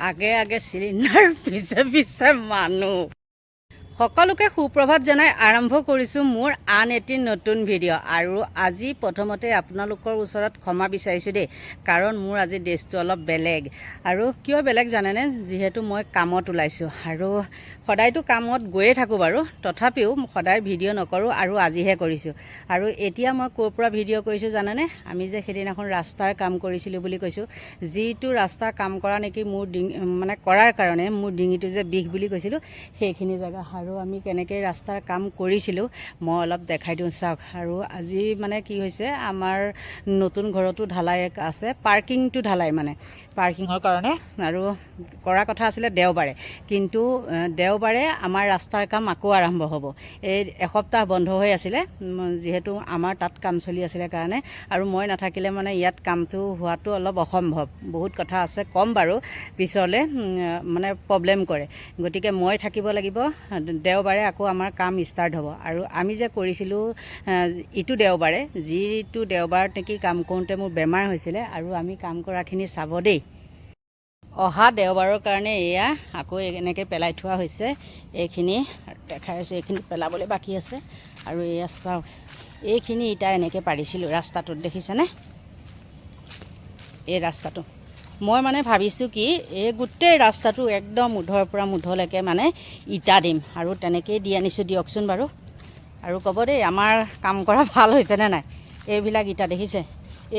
আগে আগে সিলিন্ডার পিছে পিছে মানুহ সকলোকে সুপ্ৰভাত জনাই আৰম্ভ কৰিছোঁ মোৰ আন এটি নতুন ভিডিঅ' আৰু আজি প্ৰথমতে আপোনালোকৰ ওচৰত ক্ষমা বিচাৰিছোঁ দেই, কাৰণ মোৰ আজি ড্ৰেছটো অলপ বেলেগ। আৰু কিয় বেলেগ জানেনে? যিহেতু মই কামত ওলাইছোঁ। আৰু সদায়তো কামত গৈয়ে থাকোঁ বাৰু। তথাপিও সদায় ভিডিঅ' নকৰোঁ আৰু আজিহে কৰিছোঁ। আৰু এতিয়া মই ক'ৰ পৰা ভিডিঅ' কৰিছোঁ জানেনে? আমি যে সেইদিনাখন ৰাস্তাৰ কাম কৰিছিলোঁ বুলি কৈছোঁ, যিটো ৰাস্তা কাম কৰা নেকি মোৰ ডিঙি মানে কৰাৰ কাৰণে মোৰ ডিঙিটো যে বিষ বুলি কৈছিলোঁ, সেইখিনি জেগা আৰু আমি কেনেকৈ ৰাস্তাৰ কাম কৰিছিলোঁ, মই অলপ দেখাই দিওঁ চাওক। আৰু আজি মানে কি হৈছে, আমাৰ নতুন ঘৰতো ঢালাই আছে, পাৰ্কিংটো ঢালাই মানে। পাৰ্কিঙৰ কাৰণে আৰু কৰা কথা আছিলে দেওবাৰে। কিন্তু দেওবাৰে আমাৰ ৰাস্তাৰ কাম আকৌ আৰম্ভ হ'ব। এই এসপ্তাহ বন্ধ হৈ আছিলে যিহেতু আমাৰ তাত কাম চলি আছিলে কাৰণে। আৰু মই নাথাকিলে মানে ইয়াত কামটো হোৱাটো অলপ অসম্ভৱ। বহুত কথা আছে ক'ম বাৰু পিছলৈ মানে প্ৰব্লেম কৰে। গতিকে মই থাকিব লাগিব দেওবাৰে আকৌ আমাৰ কাম ষ্টাৰ্ট হ'ব। আৰু আমি যে কৰিছিলোঁ ইটো দেওবাৰে যিটো দেওবাৰত নেকি কাম কৰোঁতে মোৰ বেমাৰ হৈছিলে আৰু আমি কাম কৰাখিনি চাব দেই। অহা দেওবাৰৰ কাৰণে এয়া আকৌ এনেকৈ পেলাই থোৱা হৈছে। এইখিনি দেখাই আছোঁ এইখিনি পেলাবলৈ বাকী আছে। আৰু এয়া চাওক এইখিনি ইটা এনেকৈ পাৰিছিলোঁ ৰাস্তাটোত দেখিছেনে? এই ৰাস্তাটো। মই মানে ভাবিছোঁ কি এই গোটেই ৰাস্তাটো একদম মুধৰ পৰা মুধলৈকে মানে ইটা দিম আৰু তেনেকেই দি আনিছোঁ দিয়কচোন বাৰু। আৰু ক'ব দেই আমাৰ কাম কৰা ভাল হৈছেনে নাই? এইবিলাক ইটা দেখিছে?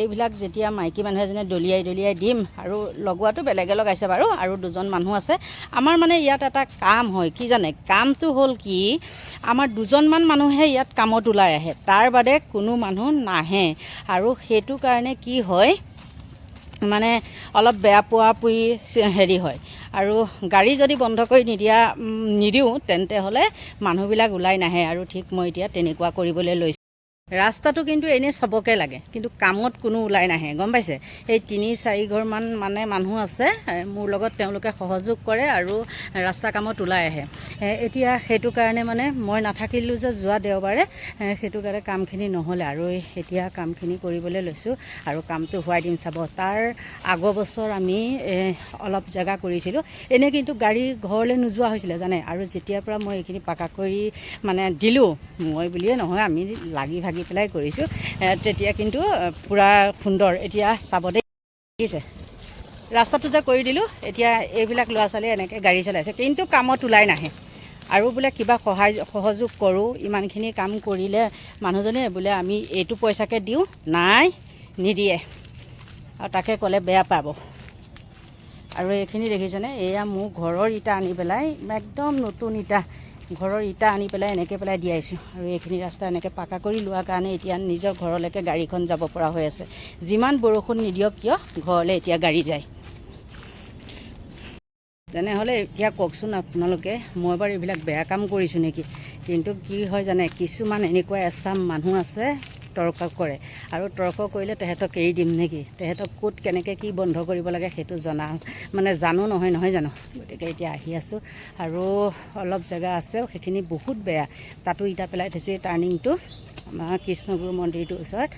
এইবিলাক যেতিয়া মাইকী মানুহ এজনীয়ে দলিয়াই দলিয়াই দিম আৰু লগোৱাটো বেলেগে লগাইছে বাৰু আৰু দুজন মানুহ আছে আমাৰ মানে ইয়াত এটা কাম হয় কি জানে? কামটো হ'ল কি আমাৰ দুজনমান মানুহে ইয়াত কামত ওলাই আহে তাৰ বাদে কোনো মানুহ নাহে আৰু সেইটো কাৰণে কি হয় মানে অলপ বেয়া পোৱা পুৰি হেৰি হয় আৰু গাড়ী যদি বন্ধ কৰি নিদিয়া নিদিওঁ তেন্তে হ'লে মানুহবিলাক ওলাই নাহে আৰু ঠিক মই এতিয়া তেনেকুৱা কৰিবলৈ লৈছোঁ। ৰাস্তাটো কিন্তু এনেই চবকে লাগে কিন্তু কামত কোনো ওলাই নাহে গম পাইছে? এই তিনি চাৰি ঘৰমান মানে মানুহ আছে মোৰ লগত তেওঁলোকে সহযোগ কৰে আৰু ৰাস্তা কামত ওলাই আহে। এতিয়া সেইটো কাৰণে মানে মই নাথাকিলোঁ যে যোৱা দেওবাৰে সেইটো কাৰণে কামখিনি নহ'লে আৰু এতিয়া কামখিনি কৰিবলৈ লৈছোঁ আৰু কামটো হোৱাই দিম চাব। তাৰ আগৰ বছৰ আমি অলপ জেগা কৰিছিলোঁ। এনেই কিন্তু গাড়ী ঘৰলৈ নোযোৱা হৈছিলে জানে? আৰু যেতিয়াৰ পৰা মই এইখিনি পাকা কৰি মানে দিলোঁ মই বুলিয়ে নহয় আমি লাগি ভাগি পেলাই কৰিছোঁ। তেতিয়া কিন্তু পূৰা সুন্দৰ। এতিয়া চাব দেই দেখিছে। ৰাস্তাটো যে কৰি দিলোঁ এতিয়া এইবিলাক ল'ৰা ছোৱালীয়ে এনেকৈ গাড়ী চলাইছে। কিন্তু কামত ওলাই নাহে। আৰু বোলে কিবা সহায় সহযোগ কৰোঁ ইমানখিনি কাম কৰিলে মানুহজনে বোলে আমি এইটো পইচাকে দিওঁ নাই নিদিয়ে। আৰু তাকে ক'লে বেয়া পাব। আৰু এইখিনি দেখিছেনে? এয়া মোৰ ঘৰৰ ইটা আনি পেলাই একদম নতুন ইটা। ঘৰৰ ইটা আনি পেলাই এনেকৈ পেলাই দিয়াইছোঁ আৰু এইখিনি ৰাস্তা এনেকৈ পাকা কৰি লোৱাৰ কাৰণে এতিয়া নিজৰ ঘৰলৈকে গাড়ীখন যাব পৰা হৈ আছে। যিমান বৰষুণ নিদিয়ক কিয়, ঘৰলৈ এতিয়া গাড়ী যায়। তেনেহ'লে এতিয়া কওকচোন আপোনালোকে, মই বাৰু এইবিলাক বেয়া কাম কৰিছোঁ নেকি? কিন্তু কি হয় জানে, কিছুমান এনেকুৱা এচাম মানুহ আছে তৰ্ক কৰে। আৰু তৰ্ক কৰিলে তেহেঁতক এৰি দিম নেকি তেহেঁতক ক'ত কেনেকৈ কি বন্ধ কৰিব লাগে সেইটো জনা মানে জানো নহয় নহয় জানো? গতিকে এতিয়া আহি আছোঁ। আৰু অলপ জেগা আছে সেইখিনি বহুত বেয়া। তাতো ইটা পেলাই থৈছোঁ এই টাৰ্ণিংটো। আমাৰ কৃষ্ণগুৰু মন্দিৰটোৰ ওচৰত।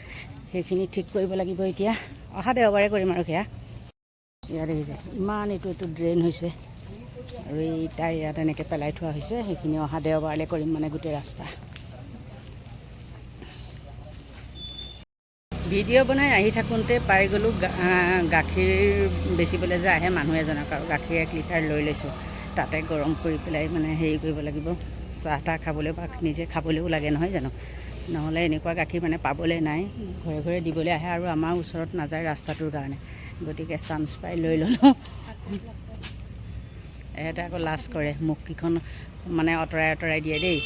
সেইখিনি ঠিক কৰিব লাগিব এতিয়া। অহা দেওবাৰে কৰিম আৰু সেয়া। ইয়াত দেখিছে ইমান এইটো এইটো ড্ৰেইন হৈছে। আৰু এই ইটাই ইয়াত এনেকৈ পেলাই থোৱা হৈছে সেইখিনি অহা দেওবাৰলৈ কৰিম মানে গোটেই ৰাস্তা। ভিডিঅ' বনাই আহি থাকোঁতে পাই গ'লোঁ গাখীৰ বেচিবলৈ যে আহে মানুহ এজনক আৰু গাখীৰ এক লিটাৰ লৈ লৈছোঁ। তাতে গৰম কৰি পেলাই মানে হেৰি কৰিব লাগিব চাহ তাহ খাবলৈ বা নিজে খাবলৈও লাগে নহয় জানো? নহ'লে এনেকুৱা গাখীৰ মানে পাবলৈ নাই ঘৰে ঘৰে দিবলৈ আহে আৰু আমাৰ ওচৰত নাযায় ৰাস্তাটোৰ কাৰণে। গতিকে চান্স পাই লৈ ল'লোঁ। এহেঁতে আকৌ লাজ কৰে মুখকেইখন মানে আঁতৰাই আঁতৰাই দিয়ে দেই।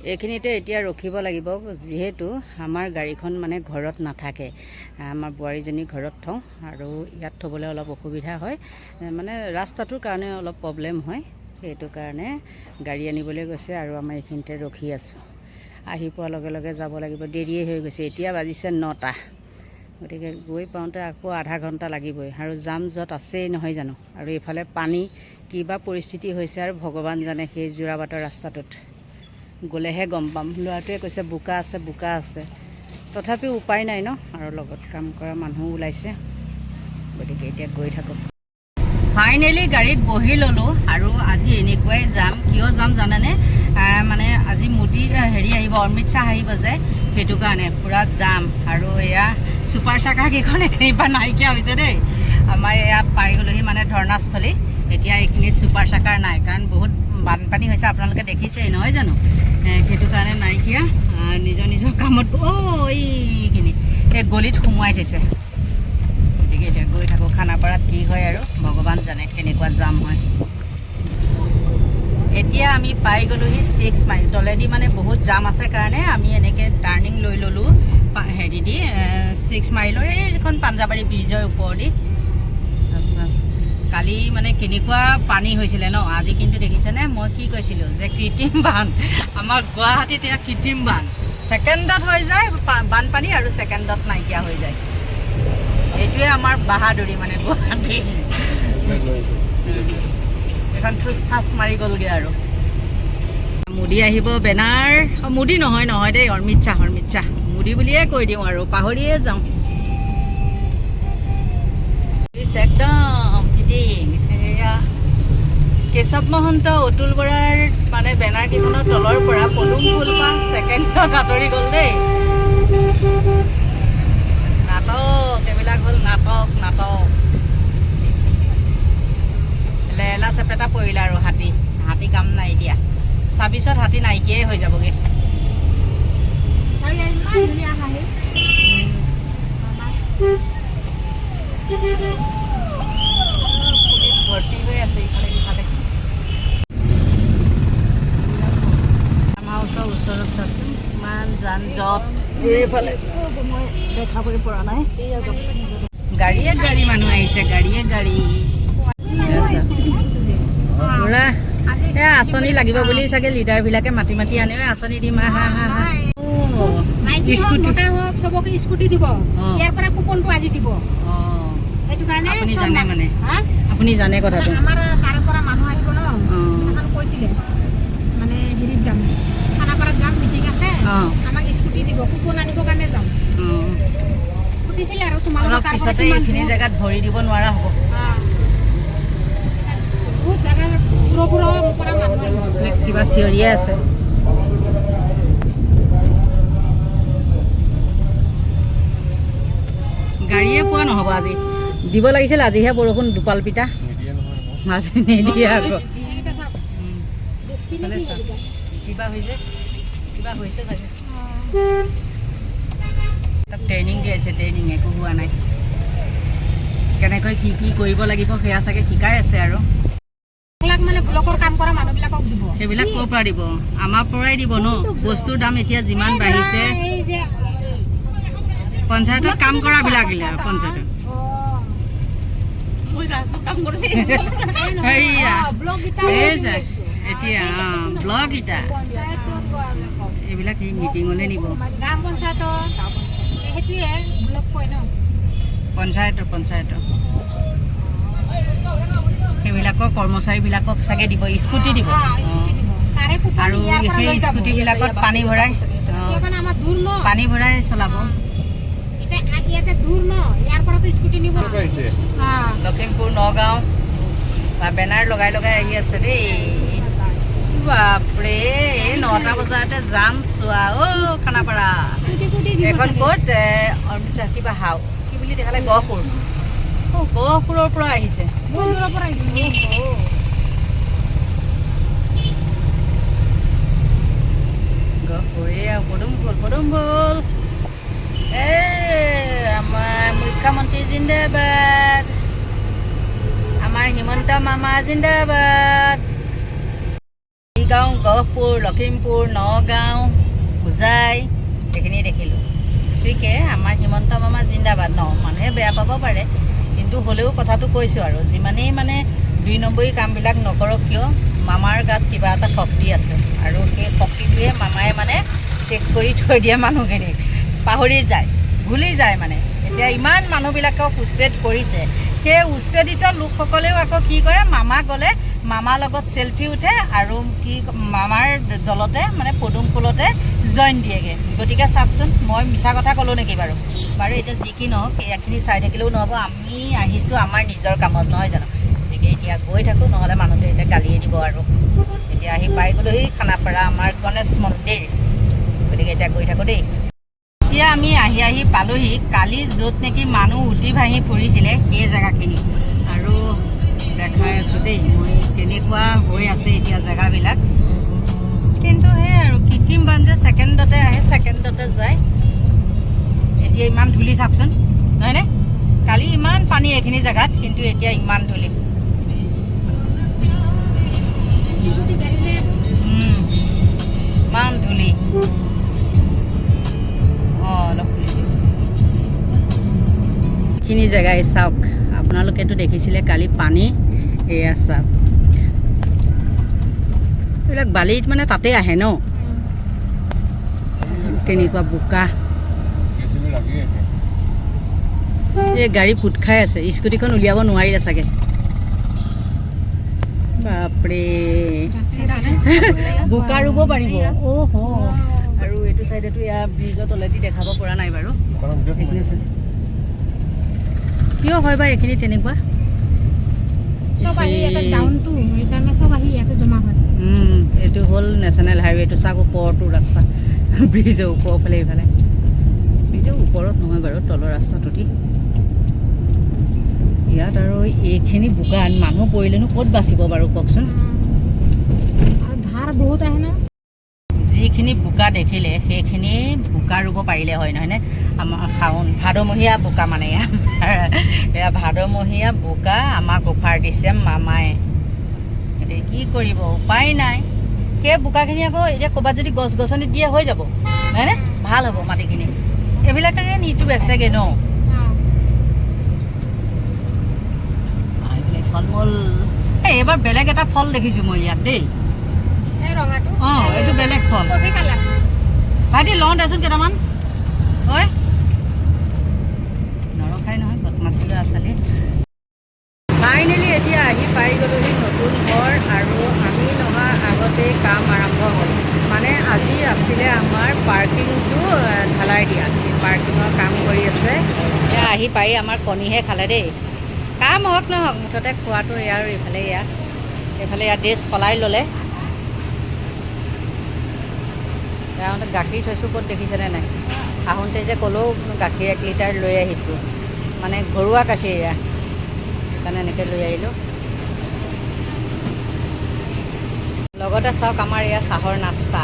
এইখিনিতে এতিয়া ৰখিব লাগিব যিহেতু আমাৰ গাড়ীখন মানে ঘৰত নাথাকে। আমাৰ বোৱাৰীজনী ঘৰত থওঁ আৰু ইয়াত থ'বলৈ অলপ অসুবিধা হয়। মানে ৰাস্তাটোৰ কাৰণে অলপ প্ৰব্লেম হয় সেইটো কাৰণে গাড়ী আনিবলৈ গৈছে আৰু আমাৰ এইখিনিতে ৰখি আছোঁ। আহি পোৱাৰ লগে লগে যাব লাগিব দেৰিয়ে হৈ গৈছে এতিয়া বাজিছে নটা। গতিকে গৈ পাওঁতে আকৌ আধা ঘণ্টা লাগিবই আৰু জাম জঁট আছেই নহয় জানো? আৰু এইফালে পানী কিবা পৰিস্থিতি হৈছে আৰু ভগৱান জানে সেই যোৰাবাটৰ ৰাস্তাটোত। গ'লেহে গম পাম। ল'ৰাটোৱে কৈছে বোকা আছে বোকা আছে। তথাপিও উপায় নাই ন? আৰু লগত কাম কৰা মানুহো ওলাইছে। গতিকে এতিয়া গৈ থাকক। ফাইনেলি গাড়ীত বহি ল'লোঁ আৰু আজি এনেকুৱাই যাম। কিয় যাম জানেনে? মানে আজি মোদী হেৰি আহিব অমিত শ্বাহ আহিব যে। সেইটো কাৰণে পূৰা যাম। আৰু এয়া ছুপাৰ চাকাৰ কেইখন এইখিনিৰ পৰা নাইকিয়া হৈছে দেই। আমাৰ এয়া পাই গ'লোহি মানে ধৰ্ণাস্থলী। এতিয়া এইখিনিত ছুপাৰ চাকাৰ নাই। কাৰণ বহুত বানপানী হৈছে, আপোনালোকে দেখিছেই, নহয় জানো? সেইটো কাৰণে নাইকিয়া নিজৰ নিজৰ কামত অ' এইখিনি, এই গলিত সোমোৱাই থৈছে। গতিকে এতিয়া গৈ থাকোঁ খানাপাৰাত কি হয় আৰু, ভগৱান জানে কেনেকুৱা জাম হয়। এতিয়া আমি পাই গ'লোহি ছিক্স মাইল তলেদি মানে বহুত জাম আছে কাৰণে আমি এনেকৈ টাৰ্ণিং লৈ ল'লোঁ হেৰি দি ছিক্স মাইলৰ এইখন পাঞ্জাবাৰী ব্ৰিজৰ ওপৰেদি। কালি মানে কেনেকুৱা পানী হৈছিলে ন? আজি কিন্তু দেখিছেনে মই কি কৈছিলোঁ যে কৃত্ৰিম বান। আমাৰ গুৱাহাটীত এয়া কৃত্ৰিম বান। ছেকেণ্ডত হৈ যায় বানপানী আৰু ছেকেণ্ডত নাইকিয়া হৈ যায়। এইটোৱে আমাৰ বাহাদুৰি মানে গুৱাহাটী। এখন ঠুচ ঠাচ মাৰি গ'লগৈ আৰু। মোদী আহিব বেনাৰ। মোদী নহয় নহয় দেই, অমিত শ্বাহ অমিত শ্বাহ। মোদী বুলিয়ে কৈ দিওঁ আৰু, পাহৰিয়ে যাওঁ। একদম কেশৱ মহন্ত অতুল বৰাৰ মানে বেনাৰ কেইখনৰ তলৰ পৰা পদুম ফুলপাহ ছেকেণ্ডত আঁতৰি গ'ল দেই। নাটক এইবিলাক হ'ল নাটক নাটক। লেলা চেপেটা পৰিলে আৰু হাতী। হাতী কাম নাই দিয়া। ছাব্বিছত হাতী নাইকিয়াই হৈ যাবগৈ। পুলিচ ভৰ্তি হৈ আছে ইফালে। সিফালে ওচৰত চাওকচোন ইমান যান জঁট এইফালে। মই দেখাবই পৰা নাই। গাড়ীয়ে গাড়ী মানুহ আহিছে গাড়ীয়ে গাড়ী। আঁচনি লাগিব বুলি চাগে লিডাৰবিলাকে মাতি মাতি আনে। আঁচনি দিম আহা অ' স্কুটি চবকে স্কুটি দিব। ইয়াৰ পৰা কুপনটো আজি দিব। অঁ। সেইটো কাৰণে আপুনি জানে মানে? আপুনি জানে কথাটো আমাৰ তাৰে পৰা মানুহ আহিব ন অঁ সেইদিনাখন কৈছিলে মানে হেৰিত যাম খানাপাৰাত যাম মিটিং আছে অঁ আমাক স্কুটি দিব কুপন আনিবৰ কাৰণে যাম। সুধিছিলে আৰু তোমালোকৰ পিছতে এইখিনি জেগাত ভৰি দিব নোৱাৰা হ'ব। বহুত জেগাৰ দূৰৰ দূৰৰ পৰা মানুহ কিবা চিঞৰিয়ে আছে? গাড়ীয়ে পোৱা নহ'ব আজি। দিব লাগিছিল আজিহে বৰষুণ দুপাল পিতা আজি নিদিয়ে আকৌ? কিবা হৈছে? কিবা হৈছে চাগে। অ। তাত ট্ৰেইনিং ট্ৰেইনিং একো হোৱা নাই। কেনেকৈ কি কি কৰিব লাগিব সেয়া চাগে শিকাই আছে আৰু। মানে সেইবিলাক ক'ৰ পৰা দিব? আমাৰ পৰাই দিব ন? বস্তুৰ দাম এতিয়া যিমান বাঢ়িছে। পঞ্চায়তত কাম কৰাবিলাক পঞ্চায়তত। এতিয়া অঁ ব্লক ইটা এইবিলাক এই মিটিঙলৈ নিব। গ্ৰাম পঞ্চায়তৰ সেইটোৱে ব্লক কয় ন? পঞ্চায়তৰ পঞ্চায়তৰ। সেইবিলাকৰ কৰ্মচাৰীবিলাকক চাগে দিব স্কুটি দিব। অ, স্কুটি দিব। তাৰে কুপন আৰু ইয়াৰ পৰা সেই লৈ যাব। স্কুটিবিলাকত পানী ভৰাই কিয় কাৰণে আমাৰ দূৰ ন? পানী ভৰাই চলাব। এতিয়া আ- ইয়াতে দূৰ ন? ইয়াৰ পৰাতো স্কুটি নিব। অ। লখিমপুৰ নগাঁও বা বেনাৰ লগাই লগাই আহি আছে দেই। বাপৰে এই নটা বজাতে যাম চোৱা। অ' খানাপাৰা। চাগে। ক'ত এ, অমৃত কিবা হাও কি বুলি দেখালে গহপুৰ। অ' গহপুৰৰ পৰা আহিছে। গহপুৰ পদুম ফুল পদুম ফুল। এ আমাৰ মুখ্যমন্ত্ৰী জিন্দাবাদ। আমাৰ হিমন্ত মামা জিন্দাবাদ। গাঁও গহপুৰ লখিমপুৰ নগাঁও হোজাই এইখিনি দেখিলোঁ। গতিকে আমাৰ হিমন্ত মামা জিন্দাবাদ ন মানুহে বেয়া পাব পাৰে কিন্তু হ'লেও কথাটো কৈছোঁ আৰু যিমানেই মানে দুই নম্বৰী কামবিলাক নকৰক কিয় মামাৰ গাত কিবা এটা শক্তি আছে আৰু সেই শক্তিটোৱে মামাই মানে শেষ কৰি থৈ দিয়ে মানুহখিনিক পাহৰি যায় ভুলি যায় মানে। এতিয়া ইমান মানুহবিলাকক উচ্ছেদ কৰিছে সেই উচ্ছেদিত লোকসকলেও আকৌ কি কৰে মামা গ'লে মামাৰ লগত চেলফি উঠে আৰু কি মামাৰ দলতে মানে পদুম ফুলতে জইন দিয়েগৈ। গতিকে চাওকচোন মই মিছা কথা ক'লোঁ নেকি বাৰু? বাৰু এতিয়া যি কি নহওক এইখিনি চাই থাকিলেও নহ'ব। আমি আহিছোঁ আমাৰ নিজৰ কামত নহয় জানো? গতিকে এতিয়া গৈ থাকোঁ নহ'লে মানুহটোৱে এতিয়া গালিয়ে দিব আৰু। এতিয়া আহি পাই গ'লোহি খানাপাৰা আমাৰ গণেশ মন্দিৰ। গতিকে এতিয়া গৈ থাকোঁ দেই। এতিয়া আমি আহি আহি পালোহি। কালি য'ত নেকি মানুহ উঠি ভাহি ফুৰিছিলে সেই জেগাখিনি। দেখাই আছোঁ দেই। মই তেনেকুৱা হৈ আছে এতিয়া জেগাবিলাক। কিন্তু সেই আৰু, কৃত্ৰিম বান যে ছেকেণ্ডতে আহে, ছেকেণ্ডতে যায়। এতিয়া ইমান ধূলি চাওকচোন নহয়নে কালি ইমান পানী এইখিনি জেগাত, কিন্তু এতিয়া ইমান ধূলি। ইমান ধূলি। অঁ জেগাই চাওক। আপোনালোকেতো দেখিছিলে কালি পানী। এয়া চাওক এইবিলাক বালিত মানে তাতে আহে ন? তেনেকুৱা বোকা। এই গাড়ী ফুট খাই আছে স্কুটিখন উলিয়াব নোৱাৰিলে চাগে। বাপৰে। বোকা ৰুব পাৰিব। অ'হ আৰু এইটো চাইডেতো এয়া ব্ৰিজৰ তলেদি দেখাব পৰা নাই বাৰু। কিয় হয় বা এইখিনি তেনেকুৱা? চব আহি ইয়াতে ডাউনটো সেইকাৰণে চব আহি ইয়াতে জমা হয়। উম, এইটো হ'ল নেশ্যনেল হাইৱেটো চাওক ওপৰতো ৰাস্তা। ব্ৰিজৰ ওপৰৰ ফালে এইফালে। ব্ৰিজৰ ওপৰত নহয় বাৰু তলৰ ৰাস্তাটোদি ইয়াত আৰু এইখিনি বোকাত মানুহ পৰিলেনো ক'ত বাচিব বাৰু কওকচোন? ধাৰ বহুত আহে ন। যিখিনি বোকা দেখিলে, সেইখিনি বোকা ৰুব পাৰিলে হয়, নহয়নে? আমাৰ শাওণ ভাদমহীয়া বোকা মানে এয়া ভাদমহীয়া বোকা আমাক অফাৰ দিছে মামাই। এতিয়া কি কৰিব, উপায় নাই। সেই বোকাখিনি আকৌ এতিয়া ক'ৰবাত যদি গছ গছনি দিয়ে হৈ যাব, নহয়নে? ভালো হ'ব মাটিখিনি। এইবিলাকে নিটো বেচেগৈ ন? এইবিলাক ফল মূল এই এইবাৰ বেলেগ এটা ফল দেখিছোঁ মই ইয়াত দেই। অঁ এইটো বেলেগ ফল। ভাইটি লওঁ দেচোন কেইটামান। হয় নৰখাই নহয় বদমাচি ল'ৰা ছোৱালী। ফাইনেলি এতিয়া আহি পাই গ'লোহি নতুন ঘৰ আৰু আমি নহাৰ আগতেই কাম আৰম্ভ হ'ল। মানে আজি আছিলে আমাৰ পাৰ্কিংটো ঢালাই দিয়া। পাৰ্কিঙৰ কাম কৰি আছে। এতিয়া আহি পাই আমাৰ কণীহে খালে দেই। কাম হওক নহওক মুঠতে খোৱাটো এয়া আৰু এইফালে এয়া। এইফালে এয়া ড্ৰেছ সলাই ল'লে। গাঁৱতে গাখীৰ থৈছোঁ ক'ত দেখিছেনে নাই? আহোঁতে যে ক'লেও গাখীৰ এক লিটাৰ লৈ আহিছোঁ। মানে ঘৰুৱা গাখীৰ এয়া। সেইকাৰণে এনেকৈ লৈ আহিলোঁ। লগতে চাওক আমাৰ এয়া চাহৰ নাস্তা।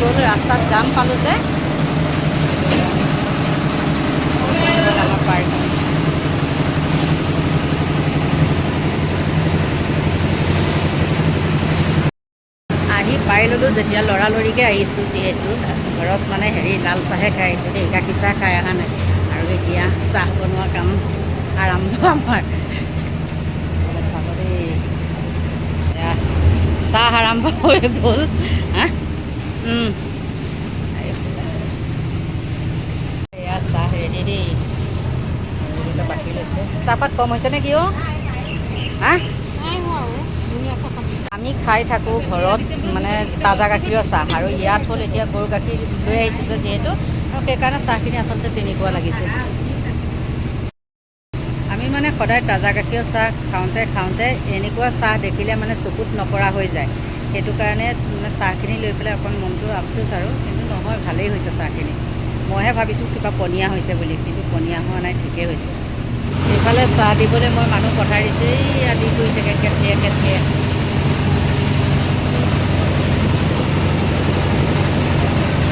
গ'ল ৰাস্তাত জাম পালোঁ যে আহি পাই ল'লোঁ যেতিয়া লৰালৰিকৈ আহিছোঁ যিহেতু, ঘৰত মানে হেৰি লাল চাহে খাই আহিছোঁ দেই গাখীৰ চাহ খাই অহা নাই। আৰু এতিয়া চাহ বনোৱা কাম আৰম্ভ দেই চাহ আৰম্ভ হৈ গ'ল, হা? চাহপাত কম হৈছে নে কি অ' হা? নাই হোৱা আৰু ধুনীয়া চাহপাত আমি খাই থাকোঁ ঘৰত মানে তাজা গাখীৰৰ চাহ আৰু ইয়াত হ'ল এতিয়া গৰু গাখীৰ লৈ আহিছে যে যিহেতু আৰু সেইকাৰণে চাহখিনি আচলতে তেনেকুৱা লাগিছে আমি মানে সদায় তাজা গাখীৰৰ চাহ খাওঁতে খাওঁতে এনেকুৱা চাহ দেখিলে মানে চকুত নপৰা হৈ যায়। সেইটো কাৰণে মানে চাহখিনি লৈ পেলাই অকণ মনটো আফচোচ আৰু। কিন্তু নহয় ভালেই হৈছে চাহখিনি। মইহে ভাবিছোঁ কিবা পনীয়া হৈছে বুলি কিন্তু পনীয়া হোৱা নাই ঠিকেই হৈছে। এইফালে চাহ দিবলৈ মই মানুহ পঠাই দিছোঁ। এই আদি কৰিছেগৈ কেটলিয়ে কেটলিয়ে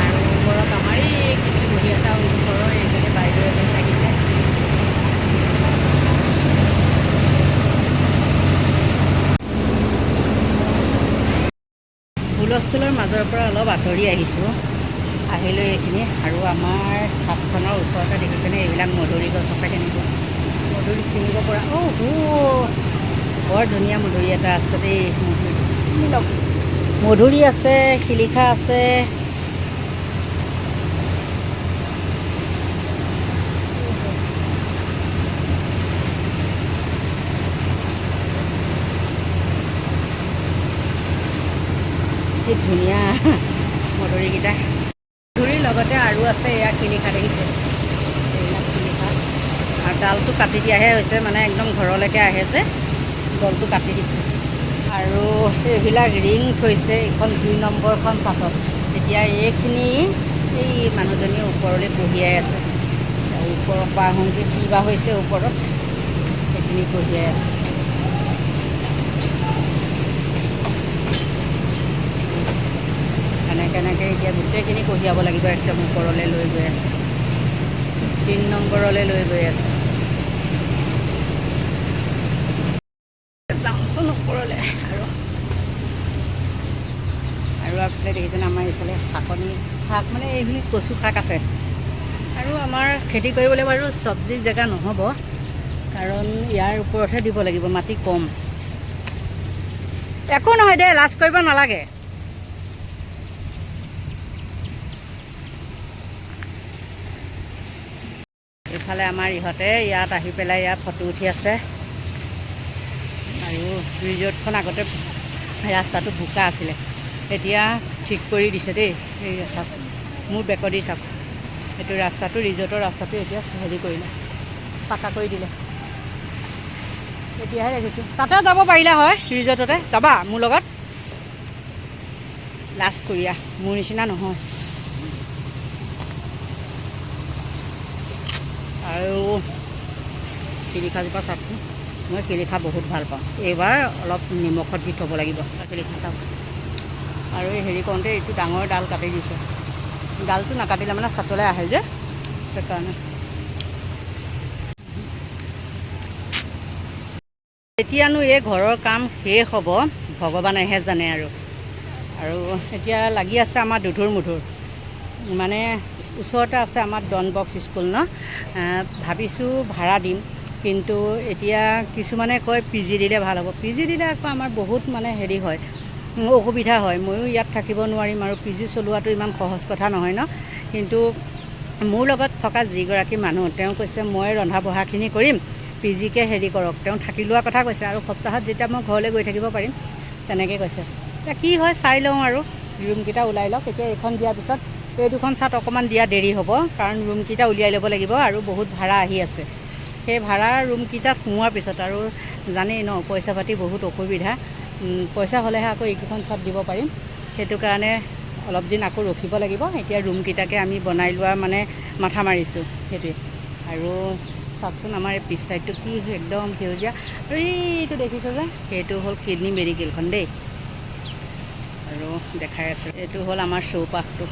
আৰু ওপৰত আমাৰ এইখিনি বহি আছে আৰু ওচৰৰ এইখিনি বাইদেউ এজনী লাগিছে হুলস্থুলৰ মাজৰ পৰা অলপ আঁতৰি আহিছোঁ। আহিলৈ এইখিনি আৰু আমাৰ চাটখনৰ ওচৰতে দেখিছেনে? এইবিলাক মধুৰি গছ আছে কেনেকুৱা? মধুৰি ছিঙিব পৰা অ' বৰ ধুনীয়া মধুৰি এটা আছে দেই। মধুৰি ছিঙি লওক। মধুৰি আছে শিলিখা আছে। ধুনীয়া মধুৰিকেইটা। মধুৰিৰ লগতে আৰু আছে এয়া শিলিখা দেখিছে এইবিলাক শিলিখা আৰু ডালটো কাটি দিয়াহে হৈছে মানে একদম ঘৰলৈকে আহে যে। গলটো কাটি দিছে। আৰু এইবিলাক ৰিং থৈছে এইখন দুই নম্বৰখন চাটত। এতিয়া এইখিনি এই মানুহজনী ওপৰলৈ কঢ়িয়াই আছে। ওপৰৰ পৰা আহোঁতে কি বা হৈছে ওপৰত সেইখিনি কঢ়িয়াই আছে। এনেকৈ এনেকৈ এতিয়া গোটেইখিনি কঢ়িয়াব লাগিব একদম ওপৰলৈ লৈ গৈ আছে। তিনি নম্বৰলৈ লৈ গৈ আছে। যাওঁচোন ওপৰলৈ আৰু। আৰু আগফালে দেখিছেনে আমাৰ এইফালে শাকনি শাক মানে এইখিনি কচু শাক আছে। আৰু আমাৰ খেতি কৰিবলৈ বাৰু চব্জিৰ জেগা নহ'ব কাৰণ ইয়াৰ ওপৰতহে দিব লাগিব মাটি কম। একো নহয় দে লাজ কৰিব নালাগে। ইফালে আমাৰ ইহঁতে ইয়াত আহি পেলাই ইয়াত ফটো উঠি আছে। আৰু ৰিজৰ্টখন আগতে ৰাস্তাটো বোকা আছিলে। এতিয়া ঠিক কৰি দিছে দেই এই চাওক মোৰ বেকদি চাওক। এইটো ৰাস্তাটো ৰিজৰ্টৰ ৰাস্তাটো এতিয়া হেৰি কৰিলে পাকা কৰি দিলে। এতিয়াহে দেখিছোঁ। তাতে যাব পাৰিলা হয় ৰিজৰ্টতে যাবা মোৰ লগত। লাজ কৰিয়া মোৰ নিচিনা নহয়। আৰু শিলিখাজোপা চাওকচোন মই শিলিখা বহুত ভাল পাওঁ। এইবাৰ অলপ নিমখত দি থ'ব লাগিব। শিলিখা চাওক আৰু হেৰি কৰোঁতে এইটো ডাঙৰ ডাল কাটি দিছে। ডালটো নাকাটিলে মানে চাটলৈ আহে যে সেইকাৰণে। এতিয়ানো এই ঘৰৰ কাম শেষ হ'ব। ভগৱানেহে জানে আৰু। আৰু এতিয়া লাগি আছে আমাৰ দুধুৰ মুধুৰ মানে ওচৰতে আছে আমাৰ ডন বক্স স্কুল ন? ভাবিছোঁ ভাড়া দিম। কিন্তু এতিয়া কিছুমানে কয় পি জি দিলে ভাল হ'ব। পি জি দিলে আকৌ আমাৰ বহুত মানে হেৰি হয় অসুবিধা হয়। ময়ো ইয়াত থাকিব নোৱাৰিম আৰু পি জি চলোৱাটো ইমান সহজ কথা নহয় ন? কিন্তু মোৰ লগত থকা যিগৰাকী মানুহ তেওঁ কৈছে মই ৰন্ধা বঢ়াখিনি কৰিম। পি জিকে হেৰি কৰক। তেওঁ থাকি লোৱাৰ কথা কৈছে আৰু সপ্তাহত যেতিয়া মই ঘৰলৈ গৈ থাকিব পাৰিম তেনেকৈ কৈছে। এতিয়া কি হয় চাই লওঁ আৰু। ৰুমকেইটা ওলাই লওক। এতিয়া এইখন দিয়াৰ পিছত এই দুখন চাট অকণমান দিয়া দেৰি হ'ব কাৰণ ৰুমকেইটা উলিয়াই ল'ব লাগিব আৰু বহুত ভাড়া আহি আছে। সেই ভাড়া ৰুমকেইটাত সোমোৱাৰ পিছত আৰু জানেই ন পইচা পাতি বহুত অসুবিধা। পইচা হ'লেহে আকৌ এইকেইখন চাট দিব পাৰিম। সেইটো কাৰণে অলপ দিন আকৌ ৰখিব লাগিব। এতিয়া ৰুমকেইটাকে আমি বনাই লোৱা মানে মাথা মাৰিছোঁ সেইটোৱে। আৰু চাওকচোন আমাৰ এই পিছ চাইডটো কি একদম সেউজীয়া। আৰু এইটো দেখিছোঁ যে সেইটো হ'ল কিডনী মেডিকেলখন দেই। আৰু দেখাই আছে এইটো হ'ল আমাৰ চৌপাশটো।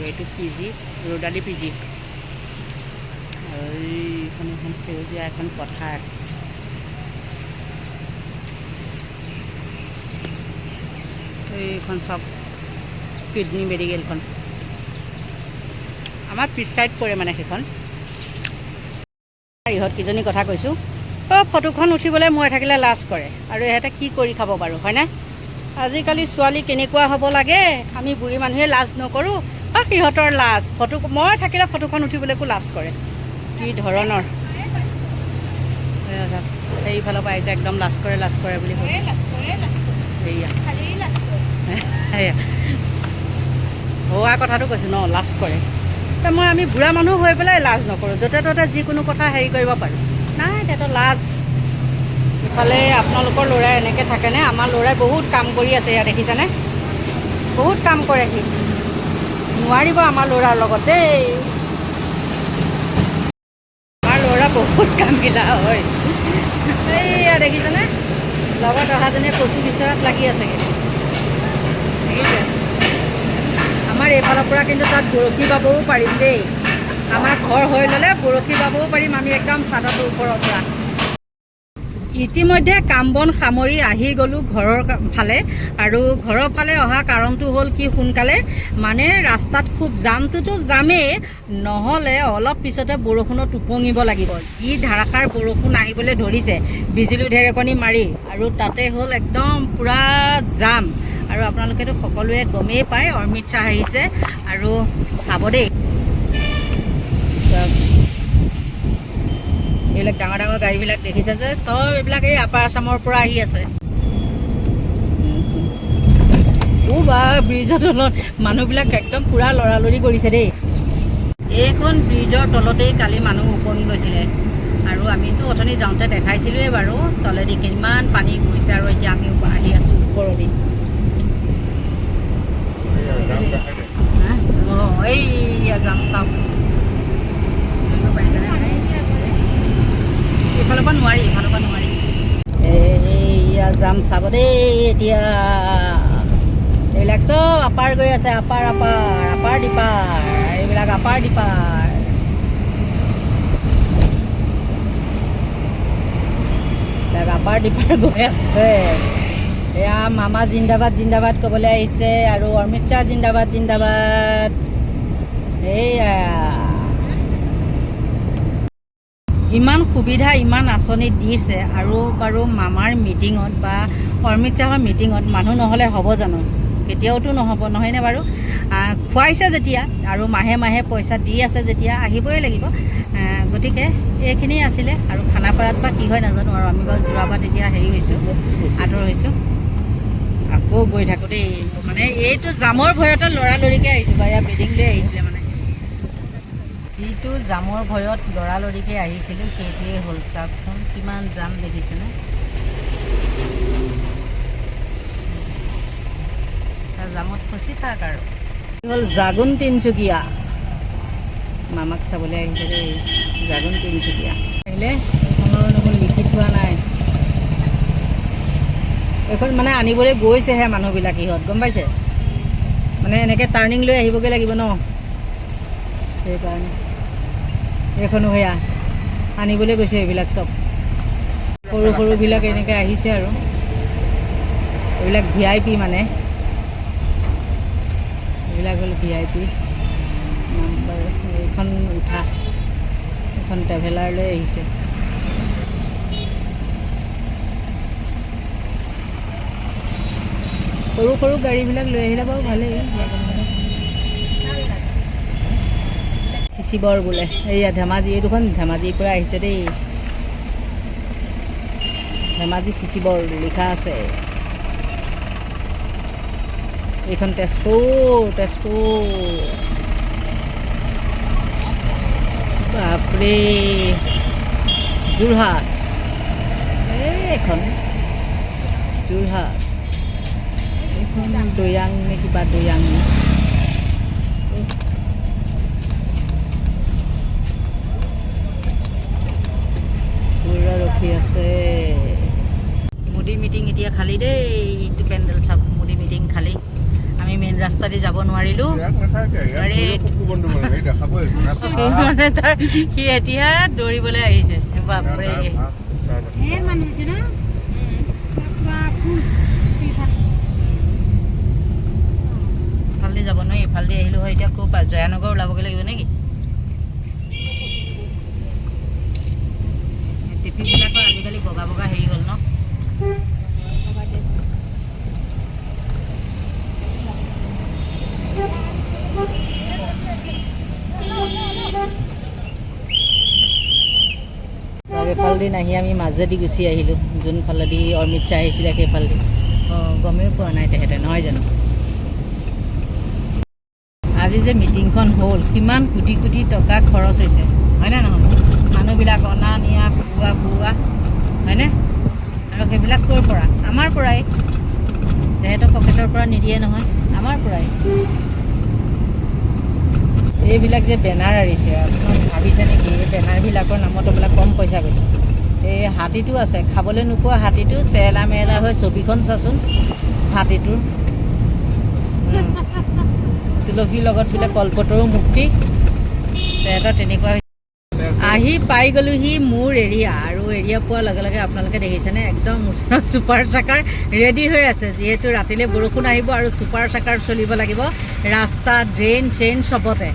এইটো পি জি ৰ'দালি পি জি আৰু এইখন এখন সেউজীয়া এখন পথাৰ। এইখন চব কিডনী মেডিকেলখন। আমাৰ চাইড পৰে মানে সেইখন। ইহঁত কেইজনী কথা কৈছোঁ। অঁ ফটোখন উঠিবলৈ মই থাকিলে লাজ কৰে। আৰু ইহঁতে কি কৰি খাব বাৰু হয়নে? আজিকালি ছোৱালী কেনেকুৱা হ'ব লাগে? আমি বুঢ়ী মানুহে লাজ নকৰোঁ। আৰু সিহঁতৰ লাজ। ফটো মই থাকিলে ফটোখন উঠিবলৈকো লাজ কৰে। কি ধৰণৰ? সেইফালৰ পৰা আহিছে একদম লাজ কৰে লাজ কৰে বুলি হোৱা কথাটো কৈছোঁ ন লাজ কৰে। মই আমি বুঢ়া মানুহ হৈ পেলাই লাজ নকৰোঁ। য'তে ত'তে যিকোনো কথা হেৰি কৰিব পাৰোঁ। নাই তেহেঁতৰ লাজ। ইফালে আপোনালোকৰ ল'ৰাই এনেকৈ থাকেনে? আমাৰ ল'ৰাই বহুত কাম কৰি আছে ইয়াত দেখিছেনে? বহুত কাম কৰে সি। নোৱাৰিব আমাৰ ল'ৰাৰ লগত দেই। আমাৰ ল'ৰা বহুত কামকেইটা হয়। এইয়া দেখিছেনে? লগত অহাজনীয়ে কচু বিচৰাত লাগি আছেগৈ। দেখিছে? আমাৰ এইফালৰ পৰা কিন্তু তাত বৰশী বাবও পাৰিম দেই। আমাৰ ঘৰ হৈ ল'লে বৰশী বাবও পাৰিম আমি একদম চাদৰটোৰ ওপৰৰ পৰা। ইতিমধ্যে কাম বন সামৰি আহি গ'লোঁ ঘৰৰ ফালে। আৰু ঘৰৰ ফালে অহা কাৰণটো হ'ল কি সোনকালে। মানে ৰাস্তাত খুব জামটোতো যামেই নহ'লে অলপ পিছতে বৰষুণত উপঙিব লাগিব। যি ধাৰাসাৰ বৰষুণ আহিবলৈ ধৰিছে বিজুলী ঢেৰেকণি মাৰি আৰু তাতে হ'ল একদম পূৰা জাম। আৰু আপোনালোকেতো সকলোৱে গমেই পায় অমিত শ্বাহ আহিছে। আৰু চাব দেই। এইবিলাক ডাঙৰ ডাঙৰ গাড়ীবিলাক দেখিছে যে চব এইবিলাক এই আপাৰ আছামৰ পৰা আহি আছে। ও বা ব্ৰিজৰ তলত মানুহবিলাক একদম পূৰা লৰালৰি কৰিছে দেই। এইখন ব্ৰিজৰ তলতেই কালি মানুহ উপঙি গৈছিলে আৰু আমিতো অথনি যাওঁতে দেখাইছিলোঁৱেই বাৰু তলেদি কিমান পানী গৈছে আৰু এতিয়া আমি আহি আছোঁ ওপৰদি? অঁ এইয়া যাম চাওক। এইয়া যাম চাব দেই এতিয়া। এইবিলাক চব আপাৰ গৈ আছে, আপাৰ আপাৰ আপাৰ ডিপাৰ এইবিলাক আপাৰ ডিপাৰ আপাৰ ডিপাৰ গৈ আছে। এয়া মামা জিন্দাবাদ জিন্দাবাদ ক'বলৈ আহিছে আৰু অমিত শ্বাহ জিন্দাবাদ জিন্দাবাদ। এইয়া। ইমান সুবিধা ইমান আঁচনি দিছে আৰু বাৰু মামাৰ মিটিঙত বা অমিত শ্বাহৰ মিটিঙত মানুহ নহ'লে হ'ব জানো? কেতিয়াওতো নহ'ব নহয়নে বাৰু? খুৱাইছে যেতিয়া আৰু মাহে মাহে পইচা দি আছে যেতিয়া আহিবই লাগিব। গতিকে এইখিনি আছিলে আৰু খানাপাৰাত বা কি হয় নাজানো আৰু আমি বাৰু যোৰাবাদ এতিয়া হেৰি হৈছোঁ আদৰ হৈছোঁ। আকৌ গৈ থাকোঁ দেই। মানে এইটো জামৰ ভয়তে লৰালৰিকৈ আহিছোঁ বা এয়া বেডিং লৈ আহিছিলে যিটো জামৰ ভয়ত লৰালৰিকৈ আহিছিলোঁ সেইটোৱে হ'ল। চাওকচোন কিমান জাম দেখিছেনে? জামত ফচি থাক আৰু। হ'ল জাগুন তিনিচুকীয়া। মামাক চাবলৈ আহিছে দেই জাগুন তিনিচুকীয়া। আহিলে এইখনৰ লিখি থোৱা নাই। এইখন মানে আনিবলৈ গৈছেহে মানুহবিলাক ইহঁত গম পাইছে? মানে এনেকৈ টাৰ্ণিং লৈ আহিবগৈ লাগিব ন? সেইকাৰণে। এইখনো সেয়া আনিবলৈ গৈছে এইবিলাক চব। সৰু সৰুবিলাক এনেকৈ আহিছে আৰু। এইবিলাক ভি আই পি মানে। এইবিলাক হ'ল ভি আই পি এইখন উঠা। এইখন ট্ৰেভেলাৰ লৈ আহিছে। সৰু সৰু গাড়ীবিলাক লৈ আহিলে বাৰু ভালেই। চিচিবৰ বোলে। এইয়া ধেমাজি এই দুখন ধেমাজিৰ পৰা আহিছে দেই। ধেমাজি চিচিবৰ লিখা আছে। এইখন তেজপুৰ তেজপুৰ। বাপৰে, যোৰহাট। এইখন যোৰহাট। এইখন দৈয়াং নে কিবা দৈয়াং পুৰা আছে। মোদী মিটিং এতিয়া খালী দেই ইটো পেণ্ডেল চাওক মোদী মিটিং খালী। আমি মেইন ৰাস্তা দি যাব নোৱাৰিলোঁ। মানে সি এতিয়া দৌৰিবলৈ আহিছে। বাপৰে। ইফালেদি যাব নোৱাৰি ইফালেদি আহিলোঁ হয় এতিয়া ক'ৰ পৰা? জয়ানগৰ ওলাবগৈ লাগিব নেকি? টিপিবিলাকৰ আজিকালি বগা বগা হেৰি হ'ল ন? সেইফালেদি নাহি আমি মাজেদি গুচি আহিলোঁ। যোনফালেদি অমিত শ্বাহ আহিছিলে সেইফালেদি। অঁ। গমেই পোৱা নাই তেহেঁতে নহয় জানো? আজি যে মিটিংখন হ'ল কিমান কোটি কোটি টকা খৰচ হৈছে। হয়নে নহয়? মানুহবিলাক অনা, নিয়া খুওৱা বুওৱা হয়নে? আৰু সেইবিলাক ক'ৰ পৰা? আমাৰ পৰাই। তেহেঁতৰ পকেটৰ পৰা নিদিয়ে নহয়, আমাৰ পৰাই। এইবিলাক যে বেনাৰ আৰিছে আপোনাক ভাবিছে নেকি? এই বেনাৰবিলাকৰ নামত এইবিলাক কম পইচা গৈছে। এই হাতীটো আছে, খাবলৈ নোপোৱা হাতীটো চেৰেলা মেৰেলা হৈ ছবিখন চাচোন, হাতীটোৰ। তুলসীৰ লগত বোলে কল্পতৰো মুক্তি। তেহেঁতৰ তেনেকুৱা। আহি পাই গ'লোহি মোৰ এৰিয়া আৰু এৰিয়া পোৱাৰ লগে লগে আপোনালোকে দেখিছেনে? একদম ওচৰত ছুপাৰ চাকাৰ ৰেডি হৈ আছে। যিহেতু ৰাতিলৈ বৰষুণ আহিব আৰু ছুপাৰ চাকাৰ চলিব লাগিব। ৰাস্তা ড্ৰেইন চেইন চবতে।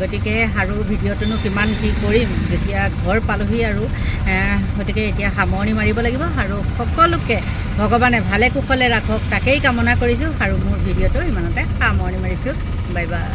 গতিকে আৰু ভিডিঅ'টোনো কিমান কি কৰিম? যেতিয়া ঘৰ পালোহি আৰু গতিকে এতিয়া সামৰণি মাৰিব লাগিব আৰু সকলোকে, ভগৱানে ভালে কুশলে ৰাখক, তাকেই কামনা কৰিছোঁ আৰু মোৰ ভিডিঅ'টো ইমানতে সামৰণি মাৰিছোঁ। Bye bye.